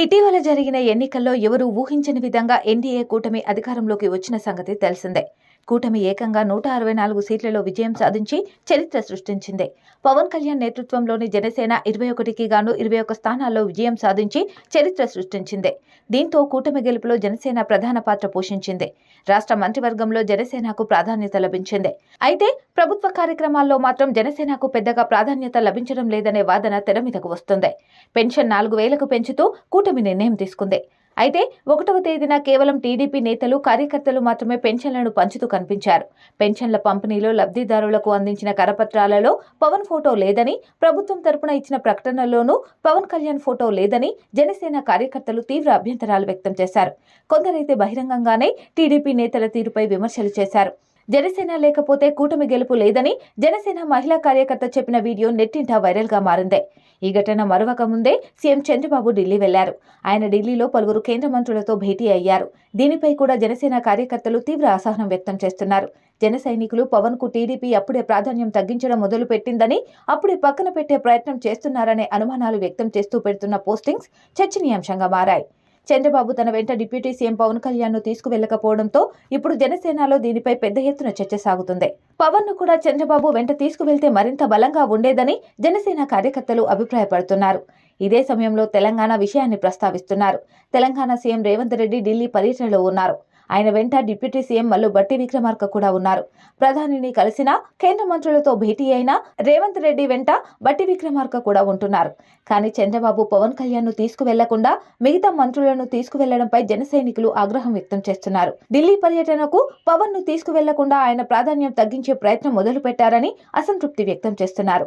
ఇటీవల జరిగిన ఎన్నికల్లో ఎవరూ ఊహించని విధంగా ఎన్డీఏ కూటమి అధికారంలోకి వచ్చిన సంగతి తెలిసిందే. కూటమి ఏకంగా నూట అరవై నాలుగు సీట్లలో విజయం సాధించి చరిత్ర సృష్టించింది. పవన్ కళ్యాణ్ నేతృత్వంలోని జనసేన ఇరవై ఒకటికి గాను ఇరవై ఒక్క స్థానాల్లో విజయం సాధించి చరిత్ర సృష్టించింది. దీంతో కూటమి గెలుపులో జనసేన ప్రధాన పాత్ర పోషించింది. రాష్ట్ర మంత్రివర్గంలో జనసేనకు ప్రాధాన్యత లభించింది. అయితే ప్రభుత్వ కార్యక్రమాల్లో మాత్రం జనసేనకు పెద్దగా ప్రాధాన్యత లభించడం లేదనే వాదన తెర మీదకు వస్తుంది. పెన్షన్ నాలుగు వేలకు పెంచుతూ కూటమి నిర్ణయం తీసుకుంది. అయితే ఒకటవ తేదీన కేవలం టీడీపీ నేతలు కార్యకర్తలు మాత్రమే పెన్షన్లను పంచుతూ కనిపించారు. పెన్షన్ల పంపిణీలో లబ్ధిదారులకు అందించిన కరపత్రాలలో పవన్ ఫోటో లేదని ప్రభుత్వం తరపున ఇచ్చిన ప్రకటనలోనూ పవన్ కళ్యాణ్ ఫోటో లేదని జనసేన కార్యకర్తలు తీవ్ర అభ్యంతరాలు వ్యక్తం చేశారు. కొందరైతే బహిరంగంగానే టీడీపీ నేతల తీరుపై విమర్శలు చేశారు. జనసేన లేకపోతే కూటమి గెలుపు లేదని జనసేన మహిళా కార్యకర్త చెప్పిన వీడియో నెట్టింటా వైరల్గా మారింది. ఈ ఘటన మరొక ముందే సీఎం చంద్రబాబు ఢిల్లీ వెళ్ళారు. ఆయన ఢిల్లీలో పలువురు కేంద్ర మంత్రులతో భేటీ అయ్యారు. దీనిపై కూడా జనసేన కార్యకర్తలు తీవ్ర అసహనం వ్యక్తం చేస్తున్నారు. జన సైనికులు పవన్కు టీడీపీ అప్పుడే ప్రాధాన్యం తగ్గించడం మొదలు పెట్టిందని అప్పుడే పక్కన పెట్టే ప్రయత్నం చేస్తున్నారనే అనుమానాలు వ్యక్తం చేస్తూ పెడుతున్న పోస్టింగ్స్ చర్చనీయాంశంగా మారాయి. చంద్రబాబు తన వెంట డిప్యూటీ సీఎం పవన్ కళ్యాణ్ను తీసుకువెళ్ళకపోవడంతో ఇప్పుడు జనసేనలో దీనిపై పెద్ద ఎత్తున చర్చ సాగుతుంది. పవన్ను కూడా చంద్రబాబు వెంట తీసుకువెళ్తే మరింత బలంగా ఉండేదని జనసేన కార్యకర్తలు అభిప్రాయపడుతున్నారు. ఇదే సమయంలో తెలంగాణ విషయాన్ని ప్రస్తావిస్తున్నారు. తెలంగాణ సీఎం రేవంత్ రెడ్డి ఢిల్లీ పర్యటనలో ఉన్నారు. ఆయన వెంట డిప్యూటీ సీఎం మల్లు బట్టి విక్రమార్క కూడా ఉన్నారు. ప్రధానిని కలిసిన కేంద్ర మంత్రులతో భేటీ అయిన రేవంత్ రెడ్డి వెంట బట్టి విక్రమార్క కూడా ఉంటున్నారు. కానీ చంద్రబాబు పవన్ కళ్యాణ్ను తీసుకువెళ్ళకుండా మిగతా మంత్రులను తీసుకువెళ్ళడంపై జన సైనికులు ఆగ్రహం వ్యక్తం చేస్తున్నారు. ఢిల్లీ పర్యటనకు పవన్ను తీసుకువెళ్ళకుండా ఆయన ప్రాధాన్యం తగ్గించే ప్రయత్నం మొదలు పెట్టారని అసంతృప్తి వ్యక్తం చేస్తున్నారు.